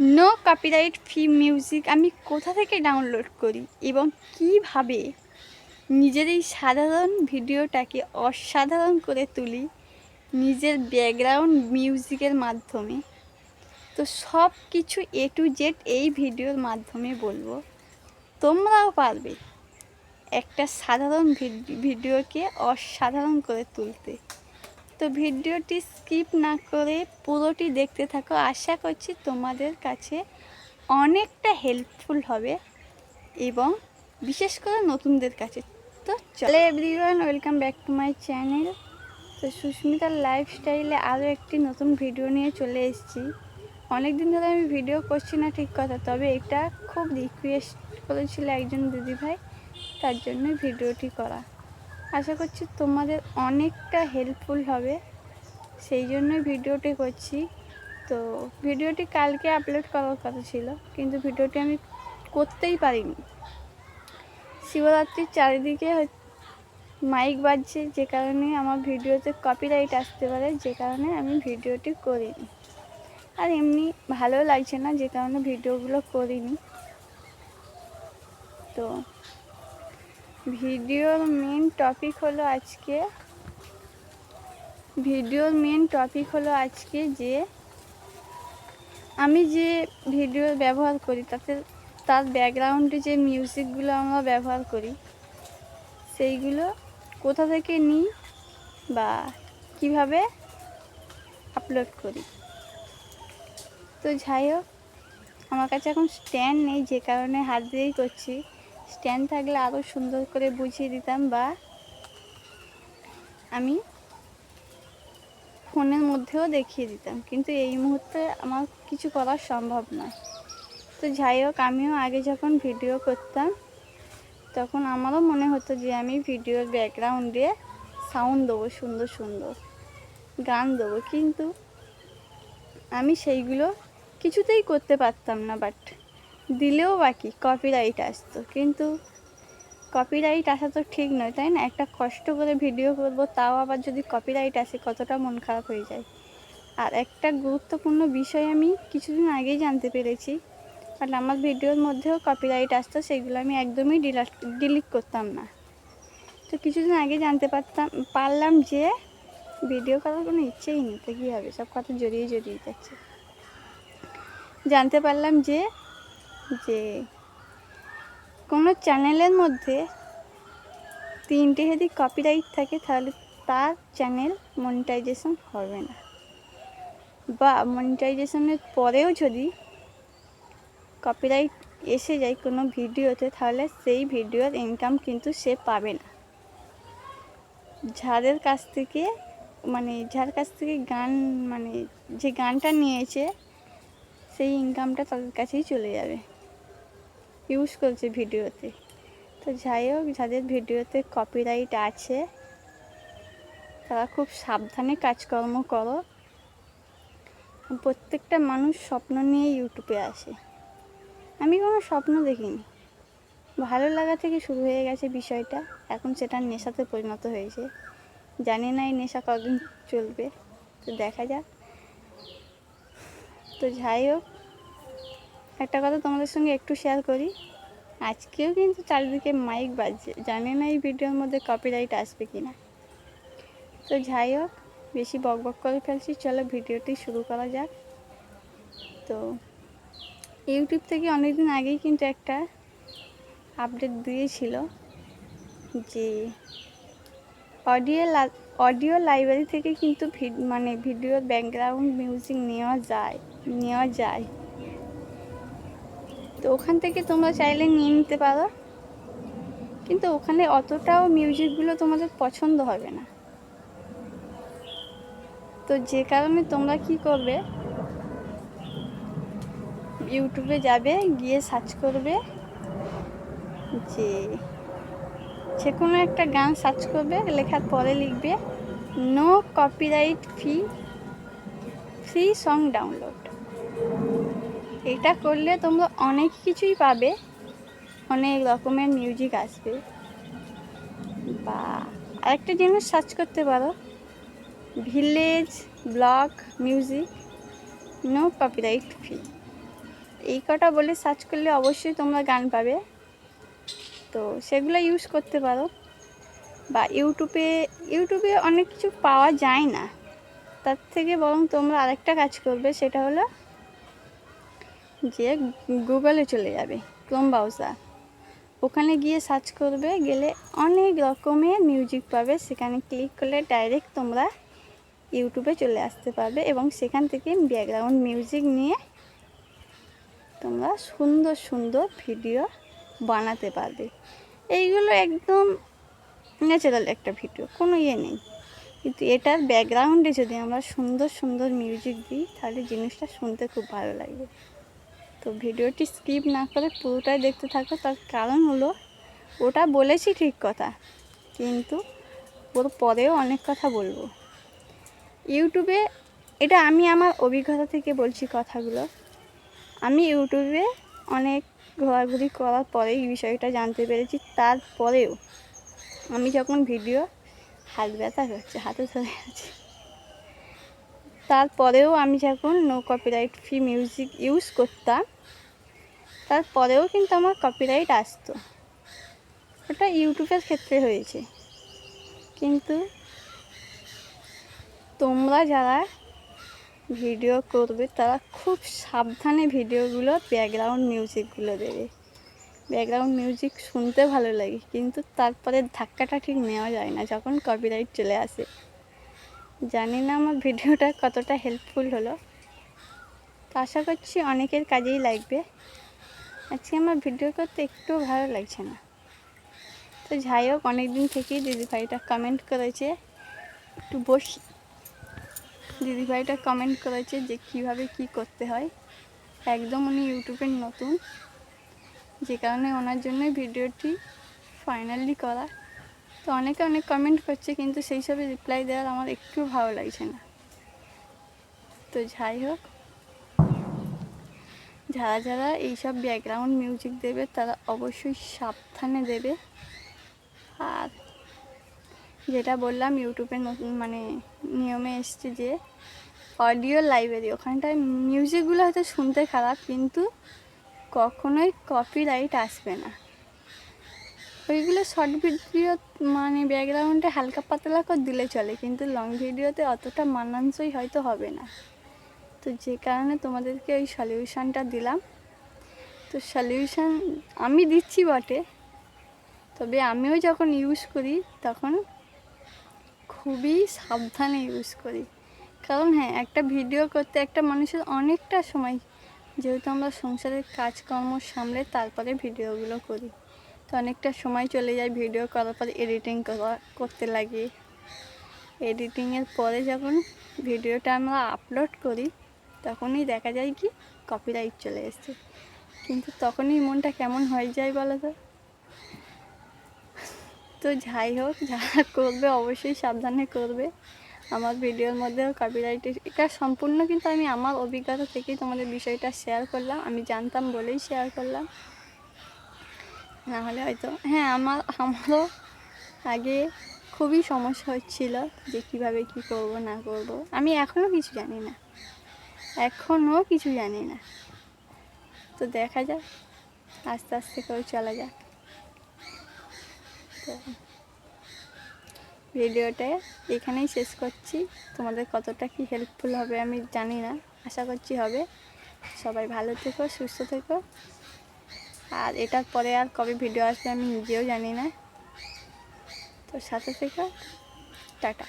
No copyright free music আমি কোথা থেকে ডাউনলোড করি এবং কীভাবে নিজের এই সাধারণ ভিডিওটাকে অসাধারণ করে তুলি নিজের ব্যাকগ্রাউন্ড মিউজিকের মাধ্যমে? তো সব কিছু এ টু জেড এই ভিডিওর মাধ্যমে বলব। তোমরাও পারবে একটা সাধারণ ভিড- ভিডিওকে অসাধারণ করে তুলতে। তো ভিডিওটি স্কিপ না করে পুরোটি দেখতে থাকো। আশা করছি তোমাদের কাছে অনেকটা হেল্পফুল হবে এবং বিশেষ করে নতুনদের কাছে। তো চলে everyone welcome back to my channel তো সুস্মিতার লাইফস্টাইলে আরও একটি নতুন ভিডিও নিয়ে চলে এসেছি। অনেক দিন ধরে আমি ভিডিও করছি না ঠিক কথা, তবে এটা খুব রিকোয়েস্ট করেছিল একজন দিদিভাই, তার জন্য ভিডিওটি করা। আশা করছি তোমাদের অনেকটা হেল্পফুল হবে। সেই জন্যই ভিডিওটি করছি। তো ভিডিওটি কালকে আপলোড করার কথা ছিল, কিন্তু ভিডিওটি আমি করতেই পারিনি। শিবরাত্রির চারিদিকে মাইক বাজছে, যে কারণে আমার ভিডিওতে কপিরাইট আসতে পারে, যে কারণে আমি ভিডিওটি করিনি। আর এমনি ভালো লাগছে না, যে কারণে ভিডিওগুলো করিনি। তো ভিডিওর মেন টপিক হলো আজকে, ভিডিওর মেন টপিক হলো আজকে যে, আমি যে ভিডিও ব্যবহার করি, তাতে তার ব্যাকগ্রাউন্ডে যে মিউজিকগুলো আমরা ব্যবহার করি, সেইগুলো কোথা থেকে নিই বা কীভাবে আপলোড করি। তো যাই হোক, আমার কাছে এখন স্ট্যান্ড নেই, যে কারণে হাত দিয়েই করছি। স্ট্যান্ড থাকলে আরও সুন্দর করে বুঝিয়ে দিতাম বা আমি ফোনের মধ্যেও দেখিয়ে দিতাম। কিন্তু এই মুহূর্তে আমার কিছু করা সম্ভব নয়। তো যাই হোক, আমিও আগে যখন ভিডিও করতাম, তখন আমারও মনে হতো যে আমি ভিডিওর ব্যাকগ্রাউন্ডে সাউন্ড দেবো, সুন্দর সুন্দর গান দেবো। কিন্তু আমি সেইগুলো কিছুতেই করতে পারতাম না বাট দিলেও বাকি কপিরাইট আসতো। কিন্তু কপিরাইট আসা তো ঠিক নয়, তাই না? একটা কষ্ট করে ভিডিও করব, তাও আবার যদি কপিরাইট আসে, কতটা মন খারাপ হয়ে যায়। আর একটা গুরুত্বপূর্ণ বিষয় আমি কিছুদিন আগেই জানতে পেরেছি, কারণ আমার ভিডিওর মধ্যেও কপিরাইট আসতো, সেগুলো আমি একদমই ডিলাট ডিলিট করতাম না। তো কিছুদিন আগে জানতে পারতাম, পারলাম যে ভিডিও করার কোনো ইচ্ছেই নেই, তো কী হবে সব কথা জড়িয়ে জড়িয়ে যাচ্ছে। জানতে পারলাম যে যে কোনো চ্যানেলের মধ্যে তিনটে যদি কপিরাইট থাকে, তাহলে তার চ্যানেল মনিটাইজেশন হবে না। বা মনিটাইজেশনের পরেও যদি কপিরাইট এসে যায় কোনো ভিডিওতে, তাহলে সেই ভিডিওর ইনকাম কিন্তু সে পাবে না। যাদের কাছ থেকে মানে যার কাছ থেকে গান মানে যে গানটা নিয়েছে, সেই ইনকামটা তাদের কাছেই চলে যাবে। ইউজ করছে ভিডিওতে। তো যাই হোক, যাদের ভিডিওতে কপিরাইট আছে, তারা খুব সাবধানে কাজকর্ম করো। প্রত্যেকটা মানুষ স্বপ্ন নিয়ে ইউটিউবে আসে। আমি কোনো স্বপ্ন দেখিনি। ভালো লাগা থেকে শুরু হয়ে গেছে বিষয়টা। এখন সেটা নেশাতে পরিণত হয়েছে। জানি না এই নেশা কদিন চলবে। তো দেখা যাক। তো যাই হোক একটা কথা তোমাদের সঙ্গে একটু শেয়ার করি। আজকেও কিন্তু চারিদিকে মাইক বাজছে। জানি না এই ভিডিওর মধ্যে কপিরাইট আসবে কি না তো যাই হোক, বেশি বক বক করে ফেলছি। চলো ভিডিওটি শুরু করা যাক। তো ইউটিউব থেকে অনেকদিন আগেই কিন্তু একটা আপডেট দিয়েছিল যে অডিও অডিও লাইব্রেরি থেকে কিন্তু মানে ভিডিওর ব্যাকগ্রাউন্ড মিউজিক নেওয়া যায় নেওয়া যায়। তো ওখান থেকে তোমরা চাইলে নিয়ে নিতে পারো। কিন্তু ওখানে অতটাও মিউজিকগুলো তোমাদের পছন্দ হবে না। তো যে কারণে তোমরা কি করবে ইউটিউবে যাবে, গিয়ে সার্চ করবে যে যে কোনো একটা গান সার্চ করবে, লেখার পরে লিখবে no copyright fee free song download এটা করলে তোমরা অনেক কিছুই পাবে। অনেক রকমের মিউজিক আসবে। বা আরেকটা জিনিস সার্চ করতে পারো। Village blog music no copyright fee এই কটা বলে সার্চ করলে অবশ্যই তোমরা গান পাবে। তো সেগুলো ইউজ করতে পারো। বা ইউটিউবে ইউটিউবে অনেক কিছু পাওয়া যায় না। তার থেকে বরং তোমরা আরেকটা কাজ করবে, সেটা হলো যে গুগলে চলে যাবে, ক্রোম ব্রাউজার ওখানে গিয়ে সার্চ করবে, গেলে অনেক রকমের মিউজিক পাবে। সেখানে ক্লিক করলে ডাইরেক্ট তোমরা ইউটিউবে চলে আসতে পারবে এবং সেখান থেকে ব্যাকগ্রাউন্ড মিউজিক নিয়ে তোমরা সুন্দর সুন্দর ভিডিও বানাতে পারবে। এইগুলো একদম ন্যাচারাল একটা ভিডিও কোনো ইয়ে নেই। কিন্তু এটার ব্যাকগ্রাউন্ডে যদি আমরা সুন্দর সুন্দর মিউজিক দিই, তাহলে জিনিসটা শুনতে খুব ভালো লাগবে। তো ভিডিওটি স্কিপ না করে পুরোটাই দেখতে থাকো। তার কারণ হলো, ওটা বলেছি ঠিক কথা, কিন্তু ওর পরেও অনেক কথা বলব। ইউটিউবে, এটা আমি আমার অভিজ্ঞতা থেকে বলছি কথাগুলো। আমি ইউটিউবে অনেক ঘোরাঘুরি করার পরে এই বিষয়টা জানতে পেরেছি। তারপরেও আমি যখন ভিডিও হাত ব্যথা করছে, হাতে ধরে আছে তারপরেও আমি যখন no copyright free music use করতাম, তারপরেও কিন্তু আমার কপিরাইট আসতো। ওটা ইউটিউবের ক্ষেত্রে হয়েছে। কিন্তু তোমরা যারা ভিডিও করবে, তারা খুব সাবধানে ভিডিওগুলো ব্যাকগ্রাউন্ড মিউজিকগুলো দেবে। ব্যাকগ্রাউন্ড মিউজিক শুনতে ভালো লাগে, কিন্তু তারপরে ধাক্কাটা ঠিক নেওয়া যায় না, যখন কপিরাইট চলে আসে। জানি না আমার ভিডিওটা কতটা হেল্পফুল হলো। তো আশা করছি অনেকের কাজেই লাগবে। আজকে আমার ভিডিও করতে একটু ভালো লাগছে না। তো যাই হোক, অনেকদিন থেকেই দিদিভাইটা কমেন্ট করেছে। একটু বসি দিদিভাইটা কমেন্ট করেছে যে কীভাবে কি করতে হয়। একদম উনি ইউটিউবের নতুন। যে কারণে ওনার জন্যই ভিডিওটি ফাইনালি করা। তো অনেকে অনেক কমেন্ট করছে, কিন্তু সেই সবে রিপ্লাই দেওয়ার আমার একটু ভালো লাগছে না। তো যাই হোক, যারা যারা এইসব ব্যাকগ্রাউন্ড মিউজিক দেবে, তারা অবশ্যই সাবধানে দেবে। আর যেটা বললাম ইউটিউবে নতুন মানে নিয়মে এসছে যে অডিও লাইব্রেরি ওখানটায় মিউজিকগুলো হয়তো শুনতে খারাপ, কিন্তু কখনোই কপিরাইট আসবে না। ওইগুলো শর্ট ভিডিও মানে ব্যাকগ্রাউন্ডে হালকা পাতলা করে দিলে চলে, কিন্তু লং ভিডিওতে অতটা মানানসই হয়তো হবে না। তো যে কারণে তোমাদেরকে ওই সলিউশানটা দিলাম। তো সলিউশান আমি দিচ্ছি বটে, তবে আমিও যখন ইউজ করি, তখন খুবই সাবধানে ইউজ করি। কারণ হ্যাঁ একটা ভিডিও করতে একটা মানুষের অনেকটা সময়, যেহেতু আমরা সংসারের কাজকর্ম সামলে তারপরে ভিডিওগুলো করি। তো অনেকটা সময় চলে যায় ভিডিও করার পর এডিটিং করা, করতে লাগে। এডিটিংয়ের পরে যখন ভিডিওটা আমরা আপলোড করি, তখনই দেখা যায় কি কপিরাইট চলে এসছে। কিন্তু তখনই মনটা কেমন হয়ে যায় বলো তো? তো যাই হোক, যারা করবে অবশ্যই সাবধানে করবে। আমার ভিডিওর মধ্যেও কপিরাইট এটা সম্পূর্ণ কিন্তু আমি আমার অভিজ্ঞতা থেকেই তোমাদের বিষয়টা শেয়ার করলাম। আমি জানতাম বলেই শেয়ার করলাম। নাহলে হয়তো হ্যাঁ আমার, আমারও আগে খুবই সমস্যা হচ্ছিল যে কীভাবে কি করব, না করব। আমি এখনও কিছু জানি না। এখনও কিছু জানি না। তো দেখা যাক, আস্তে আস্তে করে চলা যাক। তো ভিডিওটা এখানেই শেষ করছি। তোমাদের কতটা কি হেল্পফুল হবে আমি জানি না। আশা করছি হবে। সবাই ভালো থেকো, সুস্থ থেকো। আর এটার পরে আর কবে ভিডিও আসবে আমি নিজেও জানি না। তো সাথে থেকে, টাটা।